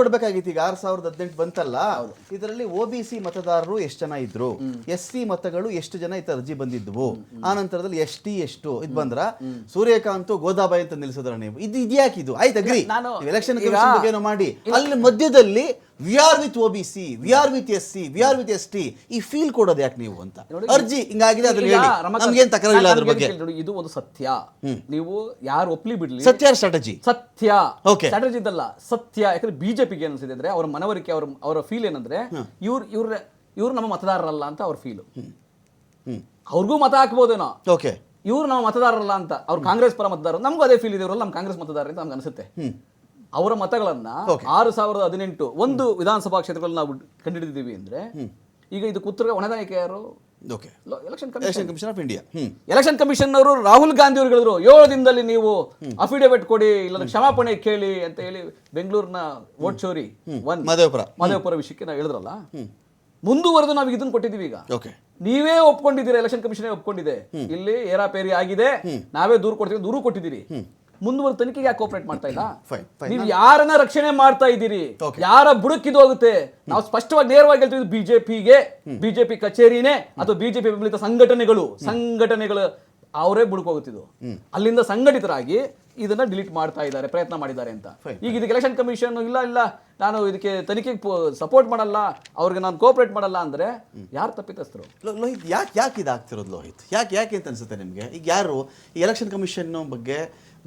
ಕೊಡ್ಬೇಕಾಗಿತ್ತು. ಈಗ ಆರ್ ಸಾವಿರದ ಹದಿನೆಂಟು ಬಂತಲ್ಲ ಇದರಲ್ಲಿ ಒ ಬಿ ಸಿ ಮತದಾರರು ಎಷ್ಟು ಜನ ಇದ್ರು? ಎಸ್ ಸಿ ಮತಗಳು ಎಷ್ಟು ಜನ ಇತ್ತು ಅರ್ಜಿ ಬಂದಿದ್ವು? ಆ ನಂತರದಲ್ಲಿ ಎಸ್ ಟಿ ಎಷ್ಟು? ಇದು ಬಂದ್ರ ಸೂರ್ಯಕಾಂತ್ ಗೋದಾಬಾಯಿ ಅಂತ ನಿಲ್ಸಿದ್ರ ನೀವು? ಇದು ಇದ್ಯಾಕಿದು ಆಯ್ತು ಅಗ್ರಿ ನಾನು ಎಲೆಕ್ಷನ್ ಬಗ್ಗೆ ಮಾಡಿ. ಅಲ್ಲಿ ಮಧ್ಯದಲ್ಲಿ V R with O B C V R with S C V R with S T ಈ ಫೀಲ್ ಕೊಡೋದು ಯಾಕೆ ನೀವು ಅಂತ? ಅರ್ಜಿ ಹಿಂಗಾಗಿದೆ ಅದ್ರ ನಮ್ಗೇನ್ ತಕರಾರಿಲ್ಲ ನಾನು ಅದ್ರ ಬಗ್ಗೆ? ನೋಡಿ, ಇದು ಒಂದು ಸತ್ಯ. ನೀವು ಯಾರು ಒಪ್ಲಿ ಬಿಡ್ಲಿ? ಸತ್ಯ ಸ್ಟ್ರಾಟಜಿ ಸತ್ಯ. ಓಕೆ ಸ್ಟ್ರಾಟಜಿ ಇದಲ್ಲ ಸತ್ಯ. ಯಾಕಂದ್ರೆ ಬಿಜೆಪಿಗೆ ಅನಿಸಿದೆ ಅಂದ್ರೆ ಅವರ ಮನವರಿಕೆ ಅವ್ರ ಅವರ ಫೀಲ್ ಏನಂದ್ರೆ ಇವ್ರ ಇವ್ರ ಇವ್ರು ನಮ್ಮ ಮತದಾರರಲ್ಲ ಅಂತ ಅವ್ರ ಫೀಲ್ ಅವ್ರಿಗೂ ಮತ ಹಾಕ್ಬೋದೇನೋ? ಓಕೆ ಇವ್ರು ನಮ್ಮ ಮತದಾರರಲ್ಲ ಅಂತ. ಅವ್ರು ಕಾಂಗ್ರೆಸ್ ಪರ ಮತದಾರರು ನಮ್ಗೂ ಅದೇ ಫೀಲ್ ಇದೆ ಇವ್ರಲ್ಲ ನಮ್ಮ ಕಾಂಗ್ರೆಸ್ ಮತದಾರ ಅಂತ ನಮ್ಗೆ ಅನಿಸುತ್ತೆ. ಅವರ ಮತಗಳನ್ನ ಆರು ಸಾವಿರದ ಹದಿನೆಂಟು ಒಂದು ವಿಧಾನಸಭಾ ಕ್ಷೇತ್ರಗಳಲ್ಲಿ ನಾವು ಕಂಡುಹಿಡಿದಿದ್ದೀವಿ ಅಂದ್ರೆ ಈಗ ಇದು ಉತ್ತರ ಹೊಣೆದಾಯಕ ಯಾರು? Election commission of India election commission ಅವರು ರಾಹುಲ್ ಗಾಂಧಿ ಅವರು ಹೇಳಿದ್ರು ಏಳು ದಿನದಲ್ಲಿ ನೀವು ಅಫಿಡೇವಿಟ್ ಕೊಡಿ ಇಲ್ಲ ಕ್ಷಮಾಪಣೆ ಕೇಳಿ ಅಂತ ಹೇಳಿ ಬೆಂಗಳೂರಿನ ವೋಟ್ ಚೋರಿ ಒನ್ ಮಾದೇವಪುರ. ವಿಷಯಕ್ಕೆ ನಾವು ಹೇಳಿದ್ರಲ್ಲ? ಮುಂದುವರೆದು ನಾವು ಇದನ್ನ ಕೊಟ್ಟಿದ್ದೀವಿ ಈಗ. ಓಕೆ ನೀವೇ ಒಪ್ಕೊಂಡಿದ್ದೀರಾ ಎಲೆಕ್ಷನ್ ಕಮಿಷನ್ ಒಪ್ಕೊಂಡಿದೆ. ಇಲ್ಲಿ ಏರಾಪೇರಿ ಆಗಿದೆ. ನಾವೇ ದೂರು ಕೊಡ್ತೀವಿ ದೂರು ಕೊಟ್ಟಿದ್ದೀರಿ. ಮುಂದುವರೆದ ತನಿಖೆಗೆ ಯಾಕೆ ಕೋಪರೇಟ್ ಮಾಡ್ತಾ ಇಲ್ಲ. ನೀವು ಯಾರನ್ನ ರಕ್ಷಣೆ ಮಾಡ್ತಾ ಇದ್ದೀರಿ. ಯಾರ ಬುಡಕ್ಕಿದು ಹೋಗುತ್ತೆ? ನಾವು ಸ್ಪಷ್ಟವಾಗಿ ನೇರವಾಗಿ ಹೇಳ್ತೀವಿ ಬಿಜೆಪಿಗೆ ಬಿಜೆಪಿ ಕಚೇರಿನೇ ಅಥವಾ ಬಿಜೆಪಿ ಬೆಂಬಲಿತ ಸಂಘಟನೆಗಳು ಸಂಘಟನೆಗಳು ಅವರೇ ಬುಡಕ್ ಹೋಗುತ್ತಿದ್ದು. ಅಲ್ಲಿಂದ ಸಂಘಟಿತರಾಗಿ ಇದನ್ನ ಡಿಲೀಟ್ ಮಾಡ್ತಾ ಇದ್ದಾರೆ ಪ್ರಯತ್ನ ಮಾಡಿದ್ದಾರೆ ಅಂತ. ಈಗ ಇದಕ್ಕೆ ಎಲೆಕ್ಷನ್ ಕಮಿಷನ್ ಇಲ್ಲ ಇಲ್ಲ. ನಾನು ಇದಕ್ಕೆ ತನಿಖೆಗೆ ಸಪೋರ್ಟ್ ಮಾಡಲ್ಲ ಅವ್ರಿಗೆ ನಾನು ಕೋಪರೇಟ್ ಮಾಡಲ್ಲ ಅಂದ್ರೆ ಯಾರು ತಪ್ಪಿತಸ್ಥರು? ಲೋಹಿತ್ ಯಾಕೆ ಯಾಕೆ ಇದಾಗ್ತಿರೋದು ಲೋಹಿತ್? ಯಾಕೆ ಯಾಕೆ ಅಂತ ಅನ್ಸುತ್ತೆ ನಿಮಗೆ? ಈಗ ಯಾರು ಈ ಎಲೆಕ್ಷನ್ ಕಮಿಷನ್ ಬಗ್ಗೆ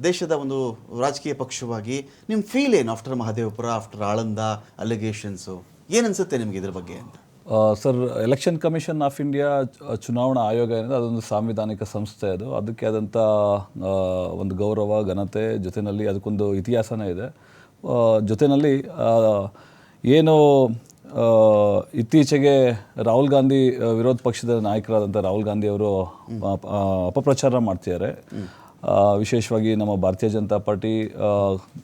ದೇಶದ ಒಂದು ರಾಜಕೀಯ ಪಕ್ಷವಾಗಿ ನಿಮ್ಮ ಫೀಲ್ ಏನು after Mahadevapura after Aland allegations ಏನು ಅನ್ಸುತ್ತೆ ನಿಮ್ಗೆ ಇದ್ರ ಬಗ್ಗೆ ಅಂತ? Sir election commission of India ಚುನಾವಣಾ ಆಯೋಗ ಏನಿದೆ ಅದೊಂದು ಸಾಂವಿಧಾನಿಕ ಸಂಸ್ಥೆ ಅದು. ಅದಕ್ಕೆ ಆದಂಥ ಒಂದು ಗೌರವ ಘನತೆ ಜೊತೆಯಲ್ಲಿ ಅದಕ್ಕೊಂದು ಇತಿಹಾಸನೇ ಇದೆ. ಜೊತೆಯಲ್ಲಿ ಏನು ಇತ್ತೀಚೆಗೆ ರಾಹುಲ್ ಗಾಂಧಿ ವಿರೋಧ ಪಕ್ಷದ ನಾಯಕರಾದಂಥ ರಾಹುಲ್ ಗಾಂಧಿ ಅವರು ಅಪಪ್ರಚಾರ ಮಾಡ್ತಿದ್ದಾರೆ. ವಿಶೇಷವಾಗಿ ನಮ್ಮ Bharatiya Janata party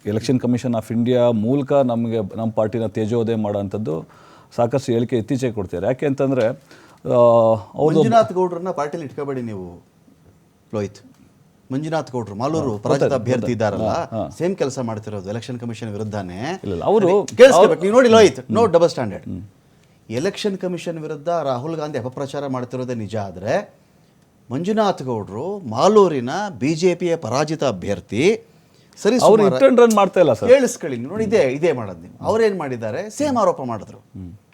election commission of India ಮೂಲಕ ನಮಗೆ ನಮ್ಮ ಪಾರ್ಟಿನ ತೇಜೋದಯ ಮಾಡೋವಂಥದ್ದು ಸಾಕಷ್ಟು ಹೇಳಿಕೆ ಇತ್ತೀಚೆಗೆ ಕೊಡ್ತಾರೆ ಯಾಕೆ ಅಂತಂದರೆ ಅವರು ಮಂಜುನಾಥ್ ಗೌಡ್ರನ್ನ ಪಾರ್ಟಿಲಿ ಇಟ್ಕೋಬೇಡಿ ನೀವು ಲೋಹಿತ್ ಮಂಜುನಾಥ್ ಗೌಡ್ರು ಮಾಲೂರು ಪರಾಜಿತ ಅಭ್ಯರ್ಥಿ ಇದ್ದಾರಲ್ಲ ಸೇಮ್ ಕೆಲಸ ಮಾಡ್ತಿರೋದು ಎಲೆಕ್ಷನ್ ಕಮಿಷನ್ ವಿರುದ್ಧನೇ. ಅವರು ಕೇಳಿಸ್ಕೋಬೇಕು ನೀವು ನೋಡಿ Lohith no double standard election commission ವಿರುದ್ಧ ರಾಹುಲ್ ಗಾಂಧಿ ಅಪಪ್ರಚಾರ ಮಾಡ್ತಿರೋದೇ ನಿಜ ಆದರೆ ಮಂಜುನಾಥ್ ಗೌಡ್ರು ಮಾಲೂರಿನ ಬಿಜೆಪಿಯ ಪರಾಜಿತ ಅಭ್ಯರ್ಥಿ ಸರಿ ಅವ್ರು ಸುಮಾರು- ಹಿಟ್ ರನ್ ಮಾಡ್ತಾ ಇಲ್ಲ ಸರ್. ಕೇಳಿಸ್ಕೊಳ್ಳಿ ನೋಡಿ ಇದೇ ಇದೇ ಮಾಡೋದು ನೀವು. ಅವ್ರೇನು ಮಾಡಿದ್ದಾರೆ? ಸೇಮ್ ಆರೋಪ ಮಾಡಿದ್ರು.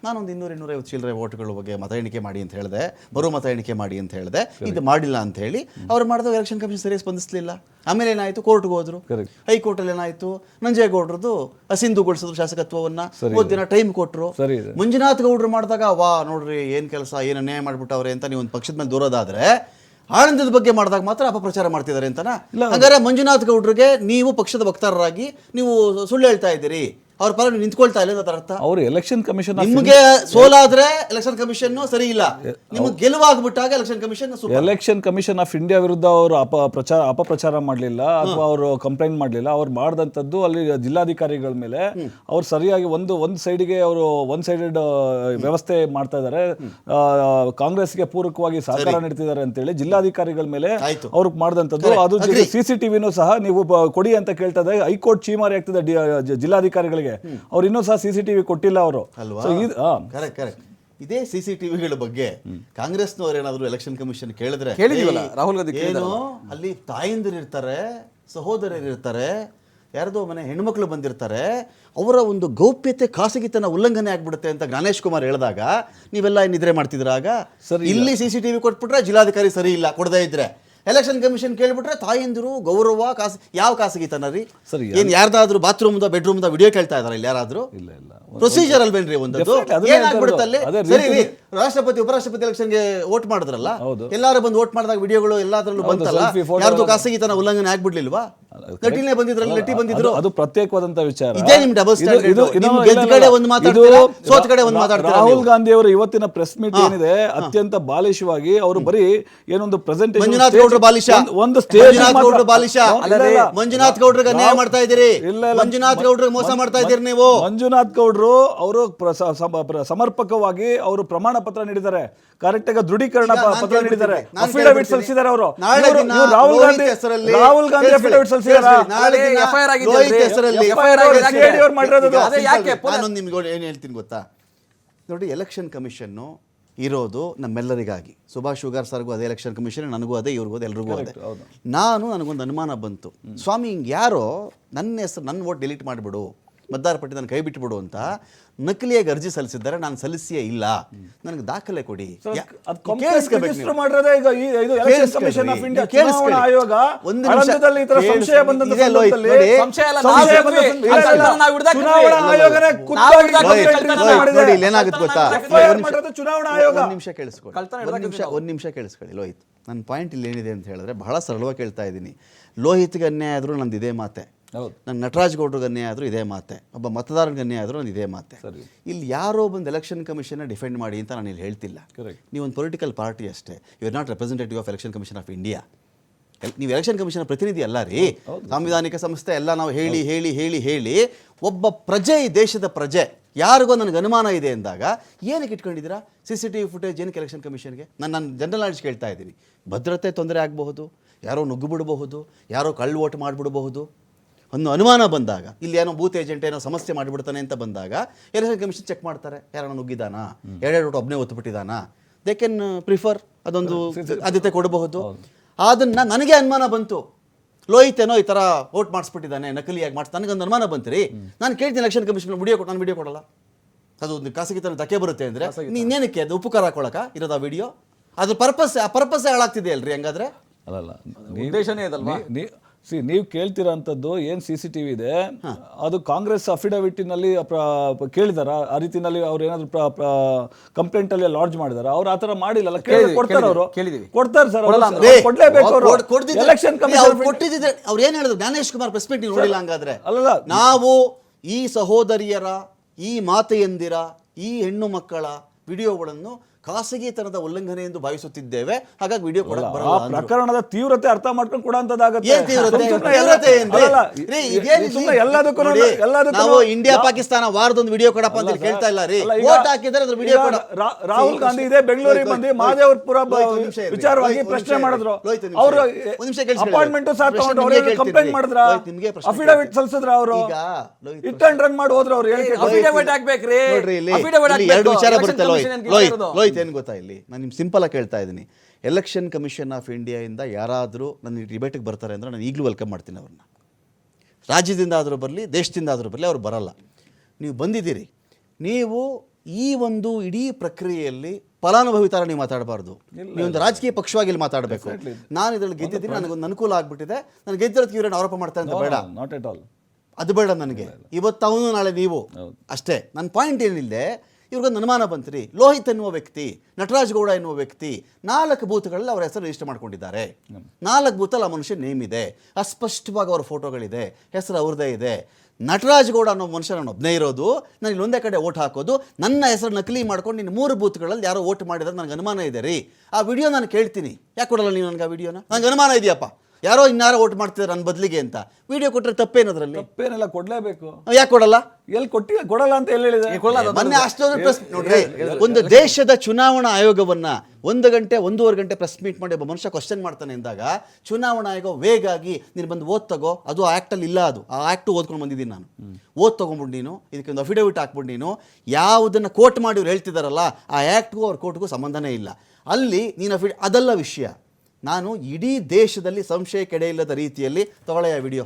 ನಾನೊಂದು ಇನ್ನೂರು ಇನ್ನೂರೈವತ್ತು ಚಿಲ್ಲರೆ ಓಟ್ಗಳ ಬಗ್ಗೆ ಮತ ಎಣಿಕೆ ಮಾಡಿ ಅಂತ ಹೇಳಿದೆ. ಮರು ಮತ ಎಣಿಕೆ ಮಾಡಿ ಅಂತ ಹೇಳಿದೆ. ಇದು ಮಾಡಿಲ್ಲ ಅಂತ ಹೇಳಿ ಅವ್ರು ಮಾಡಿದ ಎಲೆಕ್ಷನ್ ಕಮಿಷನ್ ಸರಿಯಾಗಿ ಸ್ಪಂದಿಸಲಿಲ್ಲ ಆಮೇಲೆ ಏನಾಯಿತು? ಕೋರ್ಟ್ಗೆ ಹೋದ್ರು. Correct. ಹೈಕೋರ್ಟಲ್ಲಿ ಏನಾಯಿತು? ನಂಜೇಗೌಡ್ರದ್ದು ಅಸಿಂಧುಗೊಳಿಸಿದ್ರು ಶಾಸಕತ್ವವನ್ನ ಮೂವತ್ತು ದಿನ ಟೈಮ್ ಕೊಟ್ಟರು ಸರಿ. ಇದೆ. ಮಂಜುನಾಥ್ ಗೌಡ್ರು ಮಾಡಿದಾಗ ವಾ ನೋಡ್ರಿ ಏನು ಕೆಲಸ ಏನು ಅನ್ಯಾಯ ಮಾಡ್ಬಿಟ್ಟವ್ರೆ ಅಂತ ನೀವು ಒಂದು ಪಕ್ಷದ ಮೇಲೆ ದೂರೋದಾದ್ರೆ ಆನಂದದ ಬಗ್ಗೆ ಮಾಡಿದಾಗ ಮಾತ್ರ ಅಪಪ್ರಚಾರ ಮಾಡ್ತಿದ್ದಾರೆ ಅಂತನಾ? ಹಾಗಾದ್ರೆ ಮಂಜುನಾಥ್ ಗೌಡ್ರಿಗೆ ನೀವು ಪಕ್ಷದ ವಕ್ತಾರರಾಗಿ ನೀವು ಸುಳ್ಳು ಹೇಳ್ತಾ ಇದ್ದೀರಿ. ಅವ್ರ ಪರ ನೀವು ನಿಂತ್ಕೊಳ್ತಾ ಇಲ್ಲ ಅರ್ಥ. ಅವರು ಎಲೆಕ್ಷನ್ ಕಮಿಷನ್ ನಿಮಗೆ ಸೋಲಾದ್ರೆ ಎಲೆಕ್ಷನ್ ಕಮಿಷನ್ ಸರಿ ಇಲ್ಲ. ನಿಮಗೆ ಗೆಲುವಾಗ್ಬಿಟ್ಟಾಗ election commission election commission of India ವಿರುದ್ಧ ಅವರು ಅಪ ಪ್ರಚಾರ ಅಪಪ್ರಚಾರ ಮಾಡಲಿಲ್ಲ ಅಥವಾ ಅವರು ಕಂಪ್ಲೇಂಟ್ ಮಾಡಲಿಲ್ಲ. ಅವ್ರು ಮಾಡಿದಂಥದ್ದು ಅಲ್ಲಿ ಜಿಲ್ಲಾಧಿಕಾರಿಗಳ ಮೇಲೆ. ಅವ್ರು ಸರಿಯಾಗಿ ಒಂದು ಒಂದು ಸೈಡಿಗೆ ಅವರು ಒನ್ ಸೈಡೆಡ್ ವ್ಯವಸ್ಥೆ ಮಾಡ್ತಾ ಇದ್ದಾರೆ ಕಾಂಗ್ರೆಸ್ಗೆ ಪೂರಕವಾಗಿ ಸಹಕಾರ ನೀಡ್ತಿದ್ದಾರೆ ಅಂತೇಳಿ ಜಿಲ್ಲಾಧಿಕಾರಿಗಳ ಮೇಲೆ ಅವ್ರು ಅವ್ರಿಗೆ ಮಾಡಿದಂಥದ್ದು ಅದು ಸಿ ಸಿ ಟಿವಿನೂ ಸಹ ನೀವು ಕೊಡಿ ಅಂತ ಕೇಳ್ತಾ ಇದ್ದಾರೆ. ಹೈಕೋರ್ಟ್ ಚೀಮಾರಿ ಆಗ್ತದೆ ಡಿ- ಜಿಲ್ಲಾಧಿಕಾರಿಗಳಿಗೆ ಅವ್ರು ಇನ್ನೂ ಸಹ ಸಿ ಸಿ ಟಿವಿ ಕೊಟ್ಟಿಲ್ಲ ಅವರು. ಅಲ್ವಾ? ಇದು- ಆ, ಕರೆಕ್ಟ್ ಕರೆಕ್ಟ್ ಇದೇ ಸಿ ಸಿ ಟಿವಿಗಳ ಬಗ್ಗೆ ಕಾಂಗ್ರೆಸ್ನವ್ರು ಏನಾದ್ರು ಎಲೆಕ್ಷನ್ ಕಮಿಷನ್ ಕೇಳಿದ್ರೆ ಕೇಳಿದೀವಲ್ಲ, ರಾಹುಲ್ ಗಾಂಧಿ ಏನು? ಅಲ್ಲಿ ತಾಯಂದಿರು ಇರ್ತಾರೆ ಸಹೋದರರು ಇರ್ತಾರೆ ಯಾರ್ದೋ ಮನೆ ಹೆಣ್ಮಕ್ಳು ಬಂದಿರ್ತಾರೆ ಅವರ ಒಂದು ಗೌಪ್ಯತೆ ಖಾಸಗಿತನ ಉಲ್ಲಂಘನೆ ಆಗ್ಬಿಡುತ್ತೆ ಅಂತ ಜ್ಞಾನೇಶ್ ಕುಮಾರ್ ಹೇಳಿದಾಗ ನೀವೆಲ್ಲ ನಿದ್ರೆ ಮಾಡ್ತಿದ್ರಾಗ ಸರ್ ಇಲ್ಲಿ ಸಿ ಸಿ ಟಿವಿ ಕೊಟ್ಬಿಟ್ರೆ ಜಿಲ್ಲಾಧಿಕಾರಿ ಸರಿ ಇಲ್ಲ ಕೊಡದೇ ಇದ್ರೆ. ಎಲೆಕ್ಷನ್ ಕಮಿಷನ್ ಕೇಳಿಬಿಟ್ರೆ ತಾಯಂದಿರು ಗೌರವ ಖಾಸ ಯಾವ ಖಾಸಗಿತನ ರೀ? ಸರಿ, ಏನ್ ಯಾರ್ದಾದ್ರೂ ಬಾತ್ರೂಮ್ದ ಬೆಡ್ರೂಮ್ದ ವಿಡಿಯೋ ಕೇಳ್ತಾ ಇದಾರೆ ಇಲ್ಲಿ ಯಾರಾದ್ರೂ? ಇಲ್ಲ ಇಲ್ಲ. ಪ್ರೊಸೀಜರ್ ಅಲ್ವೇನ್ರಿ ಒಂದದ್ದು? ಏನಾಗ್ಬಿಡುತ್ತೆ ಅಲ್ಲಿ? ಸರಿ ರೀ, ರಾಷ್ಟ್ರಪತಿ ಉಪರಾಷ್ಟ್ರಪತಿ ಎಲೆಕ್ಷನ್ಗೆ ವೋಟ್ ಮಾಡಿದ್ರಲ್ಲ. ಎಲ್ಲಾರು ಬಂದು ವೋಟ್ ಮಾಡಿದಾಗ ವಿಡಿಯೋಗಳು ಎಲ್ಲಾದ್ರಲ್ಲೂ ಬಂತಲ್ಲ? ಯಾರ್ದು ಖಾಸಗಿತನ ಉಲ್ಲಂಘನೆ ಆಗ್ಬಿಡ್ಲಿಲ್ವಾ? ನಟಿನೇ ಬಂದಿದ್ರಲ್ಲಿ ನಟಿ ಬಂದಿದ್ರು. ಅದು- ಪ್ರತ್ಯೇಕವಾದಂತ ವಿಚಾರ. ಇದೇ ನಿಮ್ ಡಬಲ್ ಸ್ಟ್ಯಾಂಡರ್ಡ್ ಕಡೆ ಒಂದು ಮಾತಾಡ್ತೀರಾ, ಸೋತ ಕಡೆ ಒಂದು ಮಾತಾಡ್ತೀರಾ ರಾಹುಲ್. ಗಾಂಧಿ ಅವರ ಇವತ್ತಿನ ಪ್ರೆಸ್ ಮೀಟ್ ಏನಿದೆ ಅತ್ಯಂತ ಬಾಲಿಶವಾಗಿ ಅವರು ಬರೀ ಏನೊಂದು ಪ್ರೆಸೆಂಟೇಷನ್ ಮಂಜುನಾಥ್ ಗೌಡ್ರು ಬಾಲಿಶ. ಒಂದು ಸ್ಟೇಜ್ ಗೌಡ್ರು ಬಾಲಿಶ. ಮಂಜುನಾಥ್ ಗೌಡ್ರಿಗೆ ಅನ್ಯಾಯ ಮಾಡ್ತಾ ಇದ್ದೀರಿ. ಮಂಜುನಾಥ್ ಗೌಡ್ರಿಗೆ ಮೋಸ ಮಾಡ್ತಾ ಇದ್ದೀರಿ ನೀವು. ಮಂಜುನಾಥ್ ಗೌಡ್ರು ಅವರು ಸಮರ್ಪಕವಾಗಿ ಅವರು ಪ್ರಮಾಣ ಪತ್ರ ನೀಡಿದ್ದಾರೆ. ಕರೆಕ್ಟ್ ಆಗಿ ದೃಢೀಕರಣ ಪತ್ರ ನೀಡಿದ್ದಾರೆ. ಅಫಿಡವಿಟ್ ಸಲ್ಲಿಸಿದ್ದಾರೆ ಅವರು. ರಾಹುಲ್ ಗಾಂಧಿ ರಾಹುಲ್ ಗಾಂಧಿ. ಅಫಿಡವಿಟ್ ನಿಮ್ಗೆ ಏನು ಹೇಳ್ತೀನಿ ಗೊತ್ತಾ? ನೋಡಿ ಎಲೆಕ್ಷನ್ ಕಮಿಷನ್ನು ಇರೋದು ನಮ್ಮೆಲ್ಲರಿಗಾಗಿ. ಸುಭಾಷ್ ಶುಗರ್ ಸರ್ಗೂ ಅದೇ ಎಲೆಕ್ಷನ್ ಕಮಿಷನ್ ನನಗೂ ಅದೇ ಇವ್ರಿಗೂ ಅದೇ ಎಲ್ರಿಗೂ ಅದೇ. ನಾನು ನನಗೊಂದು ಅನುಮಾನ ಬಂತು. ಸ್ವಾಮಿ ಹಿಂಗೆ ಯಾರೋ ನನ್ನ ಹೆಸರು ನನ್ನ ಓಟ್ ಡಿಲೀಟ್ ಮಾಡಿಬಿಡು. ಮತದಾರ ಪಟ್ಟಿ ನನ್ನ ಕೈ ಬಿಟ್ಬಿಡು ಅಂತ ನಕಲಿಯಾಗಿ ಅರ್ಜಿ ಸಲ್ಲಿಸಿದ್ದಾರೆ ನಾನು ಸಲ್ಲಿಸಿಯೇ ಇಲ್ಲ. ನನಗೆ ದಾಖಲೆ ಕೊಡಿ. ಏನಾಗುತ್ತೆ ಗೊತ್ತಾ? ನಿಮಿಷ- ಮಾಡಿರೋದು ಚುನಾವಣಾ ಆಯೋಗ. ಒಂದ್ ನಿಮಿಷ ಕೇಳಿಸ್ಕೊಳ್ಳಿ ನಿಮಿಷ. ಒಂದ್ ನಿಮಿಷ ಕೇಳಿಸ್ಕೊಳ್ಳಿ ಲೋಹಿತ್. ನನ್ನ ಪಾಯಿಂಟ್ ಇಲ್ಲಿ ಏನಿದೆ ಅಂತ ಹೇಳಿದ್ರೆ ಬಹಳ ಸರಳವಾಗಿ ಕೇಳ್ತಾ ಇದ್ದೀನಿ. ಲೋಹಿತ್ಗೆ ಅನ್ಯಾಯ ಆದರೂ ನಂದು ಇದೇ ಮಾತೆ. ಹೌದು. ನನ್ನ ನಟರಾಜ್ ಗೌಡರು ಗನ್ನೆ ಆದರೂ ಇದೇ ಮಾತೆ. ಒಬ್ಬ ಮತದಾರನಿಗೆ ಅನ್ಯಾಯ ಆದರೂ ನಾನು ಇದೇ ಮಾತೆ. ಇಲ್ಲಿ ಯಾರೋ ಬಂದು ಎಲೆಕ್ಷನ್ ಕಮಿಷನ್ನ ಡಿಫೆಂಡ್ ಮಾಡಿ ಅಂತ ನಾನು ಇಲ್ಲಿ ಹೇಳ್ತಿಲ್ಲ. ನೀವೊಂದು ನೀವು ಒಂದು ಪೊಲಿಟಿಕಲ್ ಪಾರ್ಟಿ ಅಷ್ಟೇ. You are not representative of election commission of India ನೀವು ಎಲೆಕ್ಷನ್ ಕಮಿಷನ್ ಪ್ರತಿನಿಧಿ ಅಲ್ಲ ರೀ. ಸಾಂವಿಧಾನಿಕ ಸಂಸ್ಥೆ ಎಲ್ಲ ನಾವು ಹೇಳಿ ಹೇಳಿ ಹೇಳಿ ಹೇಳಿ ಒಬ್ಬ ಪ್ರಜೆ ಈ ದೇಶದ ಪ್ರಜೆ. ಯಾರಿಗೂ ನನಗೆ ಅನುಮಾನ ಇದೆ ಅಂದಾಗ ಏನಕ್ಕೆ ಇಟ್ಕೊಂಡಿದ್ದೀರಾ? C C T V footage ಏನಕ್ಕೆ ಎಲೆಕ್ಷನ್ ಕಮಿಷನ್ಗೆ ನಾನು ನಾನು ಜನರಲ್ ನಾಲೆಜ್ ಕೇಳ್ತಾ ಇದ್ದೀನಿ. ಭದ್ರತೆ ತೊಂದರೆ ಆಗಬಹುದು ಯಾರೋ ನುಗ್ಗುಬಿಡಬಹುದು ಯಾರೋ ಕಳ್ಳು ಓಟ್ ಮಾಡಿಬಿಡಬಹುದು. ಒಂದು ಅನುಮಾನ ಬಂದಾಗ ಇಲ್ಲಿ ಏನೋ ಬೂತ್ ಏಜೆಂಟ್ ಏನೋ ಸಮಸ್ಯೆ ಮಾಡಿಬಿಡ್ತಾನೆ ಅಂತ ಬಂದಾಗ ಎಲೆಕ್ಷನ್ ಕಮಿಷನ್ ಚೆಕ್ ಮಾಡ್ತಾರೆ. ಯಾರನ್ನ ನುಗ್ಗಿದಾನಾ? ಎರಡೆರಡು ಒಟ್ಟು ಒಬ್ಬನೇ ಒತ್ತುಬಿಟ್ಟಿದಾನಾ ದೇ ಕೆನ್ ಪ್ರಿಫರ್ ಅದೊಂದು ಆದ್ಯತೆ ಕೊಡಬಹುದು. ಅದನ್ನ ನನಗೆ ಅನುಮಾನ ಬಂತು. ಲೋಹಿತ್ ಏನೋ ಈ ಥರ ವೋಟ್ ಮಾಡಿಸ್ಬಿಟ್ಟಿದ್ದಾನೆ ನಕಲಿಯಾಗಿ ಮಾಡಿಸ್ ನನಗೊಂದು ಅನುಮಾನ ಬಂತು ರೀ ನಾನು ಕೇಳ್ತೀನಿ ಎಲೆಕ್ಷನ್ ಕಮಿಷನ್ ವಿಡಿಯೋ ಕೊಟ್ಟು ನಾನು ವಿಡಿಯೋ ಕೊಡಲ್ಲ. ಅದು ಒಂದು ಖಾಸಗಿತನ ಧಕ್ಕೆ ಬರುತ್ತೆ ಅಂದರೆ ನೀನೇನಕ್ಕೆ ಅದು ಉಪಕಾರ ಹಾಕೊಳಕ ಇರೋದು ಆ ವಿಡಿಯೋ? ಅದ್ರ ಪರ್ಪಸ್ ಆ ಪರ್ಪಸ್ ಹಾಳಾಗ್ತಿದೆ ಅಲ್ರಿ ಹಂಗಾದ್ರೆ? ಅಲ್ಲಲ್ಲ ಉದ್ದೇಶನೇ ಇದಲ್ವಾ? ಸಿ ನೀವು ಕೇಳ್ತಿರೋಂಥದ್ದು ಏನ್ ಸಿ ಸಿ ಟಿವಿ ಇದೆ ಅದು ಕಾಂಗ್ರೆಸ್ ಅಫಿಡವಿಟಿನಲ್ಲಿ ಕೇಳಿದಾರ? ಆ ರೀತಿನಲ್ಲಿ ಅವ್ರು ಏನಾದ್ರು ಕಂಪ್ಲೇಂಟ್ ಅಲ್ಲಿ ಲಾಡ್ಜ್ ಮಾಡಿದಾರ? ಅವ್ರು ಆ ತರ ಮಾಡಿಲ್ಲ ಕೊಡ್ತಾರೆ ಅವರು. ಕೇಳಿದ್ವಿ. ಕೊಡ್ತಾರೆ ಸರ್ ಕೊಡ್ಲೇಬೇಕು ಎಲೆಕ್ಷನ್ ಕಮಿಷನ್ ಕೊಟ್ಟಿದ್ರೆ ಅವ್ರು ಏನ್ ಹೇಳಿದ್ರು ಜ್ಞಾನೇಶ್ ಕುಮಾರ್ ಪ್ರೆಸ್ ಮೀಟ್ ನೋಡಿಲ್ಲ ಹಂಗಾದ್ರೆ. ಅಲ್ಲಲ್ಲ. ನಾವು ಈ ಸಹೋದರಿಯರ ಈ ಮಾತೆಯಂದಿರ ಈ ಹೆಣ್ಣು ಮಕ್ಕಳ ವಿಡಿಯೋಗಳನ್ನು ಖಾಸಗಿತನದ ಉಲ್ಲಂಘನೆ ಎಂದು ಭಾವಿಸುತ್ತಿದ್ದೇವೆ. ಹಾಗಾಗಿ ವಿಡಿಯೋ ಕೊಡಕ್ ಆ ಬರಲ್ಲ ಅಂದ್ರು. ಪ್ರಕರಣದ ತೀವ್ರತೆ ಅರ್ಥ ಮಾಡ್ಕೊಂಡು ಕೊಡಂತದಾಗತ್ತೆ ಏನ್ ತೀವ್ರತೆ? ತೀವ್ರತೆ ಏನ್ರಿ? ರೀ, ಈ- ಇದೇನ್ ಈ ಎಲ್ಲದಕ್ಕೂ ನೋಡಿ, ಎಲ್ಲದಕ್ಕೂ ನಾವು ಇಂಡಿಯಾ ಪಾಕಿಸ್ತಾನ ವಾರದೊಂದು ವಿಡಿಯೋ ಕೊಡಪ್ಪ ಅಂತ ಇಲ್ಲಿ ಕೇಳ್ತಾ ಇಲ್ಲ ರೀ. ಅಲ್ಲ, ಈಗ- ವೋಟ್ ಹಾಕಿದ್ರೆ ಅದ್ರ ವಿಡಿಯೋ ಈಗ ಕೊಡ ರಾ- ರಾಹುಲ್ ಗಾಂಧಿ ಇದೆ ಬೆಂಗಳೂರಿಗೆ ಬಂದು ಮಹಾದೇವಪುರ ವಿಚಾರವಾಗಿ ಪ್ರಶ್ನೆ ಮಾಡಿದ್ರು. ಅವರು ಅಪಾಯಿಂಟ್ಮೆಂಟ್ ಸಹ ತಗೊಂಡು ಕಂಪ್ಲೇಂಟ್ ಮಾಡಿದ್ರ? ಅಫಿಡವಿಟ್ ಸಲ್ಸಿದ್ರ ಅವರು? ಇಟ್ ಅಂಡ್ ರನ್ ಮಾಡಿ ಹೋದ್ರು ಅವ್ರು ಹೇಳಿಕೆ Affidavit ಹಾಕ್ಬೇಕ್ರಿ. ನೋಡ್ರಿ ಇಲ್ಲಿ Affidavit ಇಲ್ಲಿ ಎರಡು ವಿಚಾರ Election ಬರುತ್ತೆ ಲೋಹಿತ್. Commission ಏನ್ ಲೋಹಿತ್ ಕೇಳಿರೋದು? ಲೋಹಿತ್ ಏನು ಗೊತ್ತಾ ಇಲ್ಲಿ? ನಾನು ನಿಮ್ಗೆ ಸಿಂಪಲ್ ಆಗಿ ಕೇಳ್ತಾ ಇದ್ದೀನಿ. ಎಲೆಕ್ಷನ್ ಕಮಿಷನ್ ಆಫ್ ಇಂಡಿಯಾ ಇಂದ ಯಾರಾದರೂ ನನ್ನ ಡಿಬೇಟಿಗೆ ಬರ್ತಾರೆ ಅಂದ್ರೆ ನಾನು ಈಗಲೂ ವೆಲ್ಕಮ್ ಮಾಡ್ತೀನಿ ಅವ್ರನ್ನ ರಾಜ್ಯದಿಂದ ಆದರೂ ಬರಲಿ ದೇಶದಿಂದ ಆದರೂ ಬರಲಿ ಅವ್ರು ಬರಲ್ಲ. ನೀವು ಬಂದಿದ್ದೀರಿ. ನೀವು ಈ ಒಂದು ಇಡೀ ಪ್ರಕ್ರಿಯೆಯಲ್ಲಿ ಫಲಾನುಭವಿ ಥರ ನೀವು ಮಾತಾಡಬಾರ್ದು. ನೀವು ಒಂದು ರಾಜಕೀಯ ಪಕ್ಷವಾಗಿ ಇಲ್ಲಿ ಮಾತಾಡಬೇಕು. ನಾನು ಇದರಲ್ಲಿ ಗೆದ್ದಿದ್ದೀನಿ ನನಗೊಂದು ಅನುಕೂಲ ಆಗ್ಬಿಟ್ಟಿದೆ. ನಾನು ಗೆದ್ದಿರೋದಕ್ಕೆ ಇವ್ರನ್ನ ಆರೋಪ ಮಾಡ್ತಾರೆ ಅಂತ ಬೇಡ. ನಾಟ್ ಎಟ್ ಆಲ್ ಅದು ಬೇಡ ನನಗೆ. ಇವತ್ತು ಅವನು ನಾಳೆ ನೀವು. ಅಷ್ಟೇ. ನನ್ನ ಪಾಯಿಂಟ್ ಏನಿಲ್ಲದೆ ಇವ್ರಿಗೊಂದು ಅನುಮಾನ ಬಂತ್ರಿ. ಲೋಹಿತ್ ಎನ್ನುವ ವ್ಯಕ್ತಿ ನಟರಾಜ್ ಗೌಡ ಎನ್ನುವ ವ್ಯಕ್ತಿ ನಾಲ್ಕು ಬೂತ್ಗಳಲ್ಲಿ ಅವರ ಹೆಸರು ರಿಜಿಸ್ಟರ್ ಮಾಡ್ಕೊಂಡಿದ್ದಾರೆ. ನಾಲ್ಕು ಬೂತಲ್ಲಿ ಆ ಮನುಷ್ಯ ನೇಮ್ ಇದೆ. ಅಸ್ಪಷ್ಟವಾಗಿ ಅವರ ಫೋಟೋಗಳಿದೆ ಹೆಸರು ಅವ್ರದ್ದೇ ಇದೆ. ನಟರಾಜ್ ಗೌಡ ಅನ್ನೋ ಮನುಷ್ಯ ನಾನು ಒಬ್ಬನೇ ಇರೋದು. ನಾನು ಇಲ್ಲಿ ಒಂದೇ ಕಡೆ ಓಟ್ ಹಾಕೋದು. ನನ್ನ ಹೆಸರು ನಕಲಿ ಮಾಡ್ಕೊಂಡು ನೀನು ಮೂರು ಬೂತ್ಗಳಲ್ಲಿ ಯಾರೋ ಓಟ್ ಮಾಡಿದ್ರೆ ನನಗೆ ಅನುಮಾನ ಇದೆ ರೀ. ಆ ವಿಡಿಯೋ ನಾನು ಕೇಳ್ತೀನಿ. ಯಾಕೆ ಕೊಡಲ್ಲ ನೀವು ನನಗೆ ಆ ವಿಡಿಯೋನ ನನಗೆ ಅನುಮಾನ ಇದೆಯಪ್ಪ. ಯಾರೋ ಇನ್ನಾರೋ ಓಟ್ ಮಾಡ್ತಿದ್ದಾರೆ ನನ್ನ ಬದಲಿಗೆ ಅಂತ. ವಿಡಿಯೋ ಕೊಟ್ಟರೆ ತಪ್ಪೇನದ್ರಲ್ಲಿ? ತಪ್ಪೇನೆಲ್ಲ ಕೊಡ್ಲೇಬೇಕು. ಯಾಕೆ ಕೊಡಲ್ಲ? ಎಲ್ಲಿ ಕೊಟ್ಟಿ ಕೊಡಲ್ಲ ಅಂತ ಎಲ್ಲಿ ಹೇಳಿದೆ? ಮೊನ್ನೆ ಅಷ್ಟೊಂದು ಪ್ರೆಸ್ ನೋಡ್ರಿ ಒಂದು ದೇಶದ ಚುನಾವಣಾ ಆಯೋಗವನ್ನ ಒಂದು ಗಂಟೆ ಒಂದೂವರೆ ಗಂಟೆ ಪ್ರೆಸ್ ಮೀಟ್ ಮಾಡಿ ಒಬ್ಬ ಮನುಷ್ಯ ಕ್ವಶನ್ ಮಾಡ್ತಾನೆ ಅಂದಾಗ ಚುನಾವಣಾ ಆಯೋಗ ವೇಗಾಗಿ ನೀನು ಬಂದು ಓದ್ ತಗೋ ಅದು ಆ ಆ್ಯಕ್ಟಲ್ಲಿ ಇಲ್ಲ ಅದು. ಆ ಆ್ಯಕ್ಟ್ ಓದ್ಕೊಂಡು ಬಂದಿದ್ದೀನಿ ನಾನು. ಓದ್ ತಗೊಂಡ್ಬಿಟ್ಟು ನೀನು ಇದಕ್ಕೆ ಒಂದು ಅಫಿಡವಿಟ್ ಹಾಕ್ಬಿಟ್ಟು ನೀನು. ಯಾವುದನ್ನು ಕೋರ್ಟ್ ಮಾಡಿ ಇವ್ರು ಹೇಳ್ತಿದ್ದಾರಲ್ಲ ಆ ಆ್ಯಕ್ಟ್ಗೂ ಅವ್ರ ಕೋರ್ಟ್ಗೂ ಸಂಬಂಧನೇ ಇಲ್ಲ. ಅಲ್ಲಿ ನೀನು ಅಫಿಡ್ ಅದಲ್ಲ ವಿಷಯ. ನಾನು ಇಡೀ ದೇಶದಲ್ಲಿ ಸಂಶಯ ಇಲ್ಲದ ರೀತಿಯಲ್ಲಿ ತಗೊಳ್ಳೆಯ ವಿಡಿಯೋ.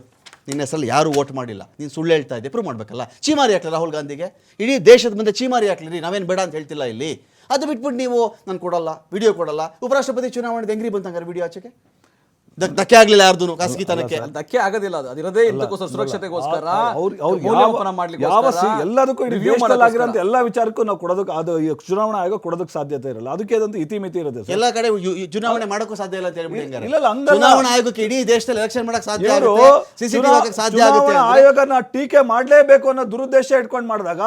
ನಿನ್ನ ಹೆಸರಲ್ಲಿ ಯಾರು ವೋಟ್ ಮಾಡಿಲ್ಲ. ನೀನು ಸುಳ್ಳು ಹೇಳ್ತಾ ಇದ್ದೆ ಪ್ರೂವ್ ಮಾಡಬೇಕಲ್ಲ? ಚೀಮಾರಿ ಹಾಕ್ಲಿ ರಾಹುಲ್ ಗಾಂಧಿಗೆ? ಇಡೀ ದೇಶದ ಮುಂದೆ ಚೀಮಾರಿ ಹಾಕಲಿ ರೀ ನಾವೇನು ಬೇಡ ಅಂತ ಹೇಳ್ತಿಲ್ಲ ಇಲ್ಲಿ? ಅದು ಬಿಟ್ಬಿಟ್ಟು ನೀವು ನಾನು ಕೊಡಲ್ಲ, ವಿಡಿಯೋ ಕೊಡಲ್ಲ. ಉಪರಾಷ್ಟ್ರಪತಿ ಚುನಾವಣೆ ಹೆಂಗ್ರಿ ಬಂತಂಗಾರೆ ವಿಡಿಯೋ ಆಚೆಗೆ? ಧಕ್ಕೆ ಆಗ್ಲಿಲ್ಲ ಯಾರ್ದು ಖಾಸಗಿತನಕ್ಕೆ ತನಕ್ಕೆ. ಧಕ್ಕೆ ಆಗೋದಿಲ್ಲ ಅದು. ಅದಿರೋದೇ ಇಂತಕ್ಕೋಸ್ಕರ ಸುರಕ್ಷತೆಗೋಸ್ಕರ ಅವ್ರು- ಅವ್ರು ಮೌಲ್ಯಮಾಪನ ಮಾಡ್ಲಿಕ್ಕೆ ಯಾವ ಎಲ್ಲದಕ್ಕೂ. ಆಗಿರೋಂಥ ಎಲ್ಲ ವಿಚಾರಕ್ಕೂ ನಾವು ಕೊಡೋದಕ್ಕೆ ಅದು ಚುನಾವಣಾ ಆಯೋಗ ಕೊಡೋದಕ್ಕೆ ಸಾಧ್ಯತೆ ಇರಲ್ಲ. ಅದಕ್ಕೆ ಅದಂತ ಇತಿಮಿತಿ ಇರುತ್ತೆ ಸರ್. ಎಲ್ಲ ಕಡೆ ಚುನಾವಣೆ ಮಾಡೋಕ್ಕೂ ಸಾಧ್ಯ ಇಲ್ಲ ಅಂತ ಹೇಳ್ಬಿಟ್ಟು. ಇಲ್ಲ, ಚುನಾವಣಾ ಆಯೋಗಕ್ಕೆ ಇಡೀ ದೇಶದಲ್ಲಿ ಎಲೆಕ್ಷನ್ ಮಾಡಕ್ ಸಾಧ್ಯ ಸಿಸಿಟಿವಿ ಸಾಧ್ಯ ಆಗುತ್ತೆ ಚುನಾವಣಾ ಆಯೋಗನ ಟೀಕೆ ಮಾಡಲೇಬೇಕು ಅನ್ನೋ ದುರುದ್ದೇಶ ಇಟ್ಕೊಂಡು ಮಾಡಿದಾಗ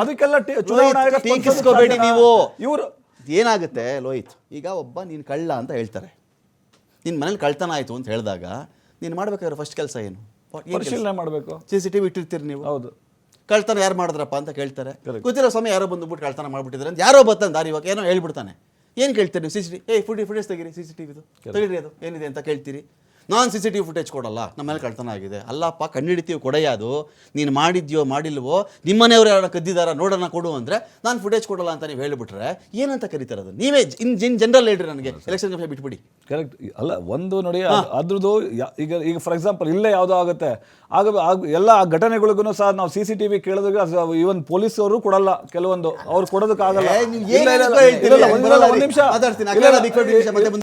ಅದಕ್ಕೆಲ್ಲ ಚುನಾವಣಾ ಆಯೋಗ ಟೀಕಿಸ್ಕೋಬೇಡಿ ನೀವು. ಇವರು ಏನಾಗುತ್ತೆ ಲೋಹಿತ್? ಈಗ ಒಬ್ಬ ನೀನು ಕಳ್ಳ ಅಂತ ಹೇಳ್ತಾರೆ. ನಿನ್ನ ಮನೇಲಿ ಕಳ್ತನ ಆಯಿತು ಅಂತ ಹೇಳಿದಾಗ ನೀನು ಮಾಡ್ಬೇಕಾದ್ರೆ ಫಸ್ಟ್ ಕೆಲಸ ಏನು? ಪರಿಶೀಲನೆ ಮಾಡಬೇಕು ಸಿ ಸಿ ಟಿ ವಿ ಇಟ್ಟಿರ್ತೀರಿ ನೀವು? ಹೌದು. ಕಳ್ತನ ಯಾರು ಮಾಡಿದ್ರಪ್ಪ ಅಂತ ಕೇಳ್ತಾರೆ. ಗೊತ್ತಿರೋ ಸಮಯ ಯಾರೋ ಬಂದುಬಿಟ್ಟು ಕಳ್ತನ ಮಾಡಿಬಿಟ್ಟಿದ್ರೆ ಅಂತ ಯಾರೋ ಬರ್ತಾನೆ ದಾರಿ ಇವಾಗ ಏನೋ ಹೇಳ್ಬಿಡ್ತಾನೆ. ಏನು ಕೇಳ್ತೀರಿ ನೀವು? ಸಿ ಸಿ ಟಿ ಏ ಫುಡಿ ಫುಟೇಜ್ ತೆಗೀರಿ ಸಿ ಸಿ ಟಿ ವಿದು ತೆಗೀರಿ ಅದು. ಏನಿದೆ ಅಂತ ಕೇಳ್ತೀರಿ. ನಾನು C C T V footage ಕೊಡಲ್ಲ ನಮ್ಮ ಮೇಲೆ ಕಳ್ತನ ಆಗಿದೆ. ಅಲ್ಲಪ್ಪ ಕಂಡಿಡಿತೀವಿ ಕೊಡೆಯ ಅದು ನೀನು ಮಾಡಿದ್ಯೋ ಮಾಡಿಲ್ವೋ ನಿಮ್ಮನೆಯವ್ರು ಯಾರು ಕದ್ದಿದಾರ ನೋಡೋಣ ಕೊಡು ಅಂದರೆ ನಾನು ಫುಟೇಜ್ ಕೊಡಲ್ಲ ಅಂತ ನೀವು ಹೇಳಿಬಿಟ್ರೆ ಏನಂತ ಕರೀತಾರೆ ಅದು ನೀವೇ ಇನ್ ಜಿನ್ ಜನರಲ್ ಹೇಳ್ರಿ ನನಗೆ. ಎಲೆಕ್ಷನ್ ಕಮಿಷನ್ ಬಿಟ್ಬಿಡಿ. ಕರೆಕ್ಟ್ ಅಲ್ಲ ಒಂದು ನೋಡಿ ಅದ್- ಅದ್ರದ್ದು ಈಗ ಈಗ ಫಾರ್ ಎಕ್ಸಾಂಪಲ್ ಇಲ್ಲೇ ಯಾವುದೋ ಆಗುತ್ತೆ. ಆಗ ಎಲ್ಲ ಘಟನೆಗಳಿಗೂ ಸಹ ನಾವು ಸಿ ಸಿ ಟಿ ವಿ ಕೇಳಿದಾಗ ಈವನ್ ಪೊಲೀಸ್ ಅವರು ಕೊಡಲ್ಲ. ಕೆಲವೊಂದು ಅವ್ರು ಕೊಡೋದಕ್ಕಾಗಲ್ಲ. ನಿಮಿಷ.